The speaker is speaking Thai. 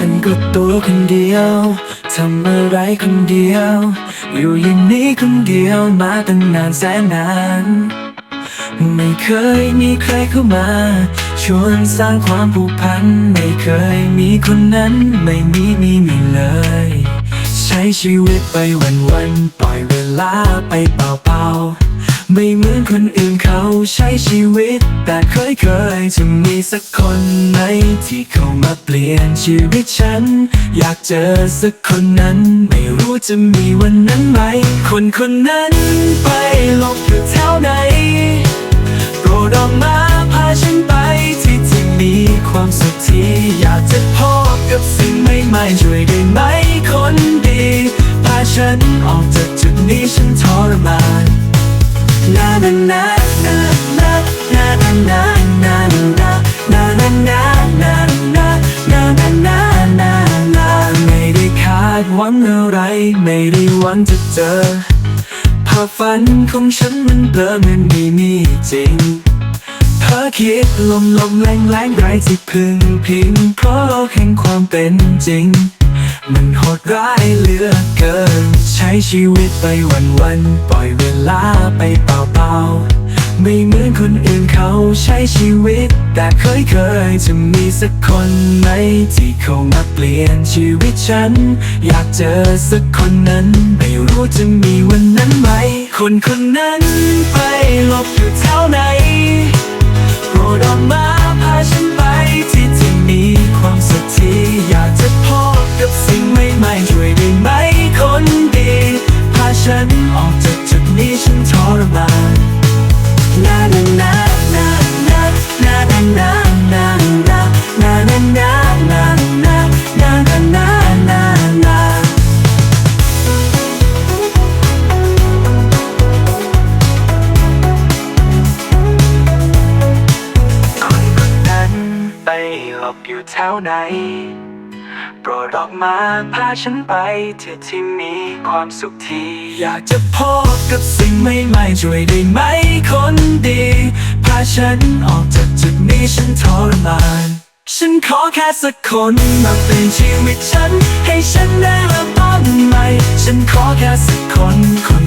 ฉันก็ตัวคนเดียวทำอะไรคนเดียว อยู่อย่างนี้คนเดียวมาตั้งนานแสนนาน ไม่เคยมีใครเข้ามา ชวนสร้างความผูกพัน ไม่เคยมีคนนั้นไม่มีมีมีเลย ใช้ชีวิตไปวันวันปล่อยเวลาไปเปล่าๆ ไม่เหมือนคนอื่นเขาใช้ชีวิต แต่เคยเคยๆจะมีสักคนไหมที่เข้ามาเปลี่ยนชีวิตฉัน อยากเจอสักคนนั้น ไม่รู้จะมีวันนั้นไหม คนคนนั้นไปหลบอยู่แถวไหนโปรดออกมาพาฉันไปที่ที่มีความสุขที่อยากจะพบกับสิ่งใหม่ๆช่วยได้ไหมคนดีพาฉันออกจากจุดนี้ หวังอะไรไม่ได้หวังจะเจอภาพฝันของฉันมันเบลอมันไม่มีจริงเธอคิดลมลมแรงแรงไรที่พึงพิงเพราะโลกแห่งความเป็นจริง มันโหดร้ายเหลือเกิน ใช้ชีวิตไปวันวันปล่อยเวลาไปเปล่าๆไม่เหมือนคนอื่นเขาใช้ชีวิต แต่เคยเคยๆจะมีสักคนไหมที่เขามาเปลี่ยนชีวิตฉัน อยากเจอสักคนนั้น ไม่รู้จะมีวันนั้นไหม คนคนนั้นไปหลบอยู่แถวไหนโปรดออกมาพาฉัน ไปหลบอยู่แถวไหน โปรดออกมาพาฉันไปที่ที่มีความสุขที่อยากจะพบกับสิ่งใหม่ๆช่วยได้ไหมคนดี พาฉันออกจากจุดนี้ฉันทรมานฉันขอแค่สักคนมาเป็นชีวิตฉัน ให้ฉันได้เริ่มต้นใหม่ ฉันขอแค่สักคน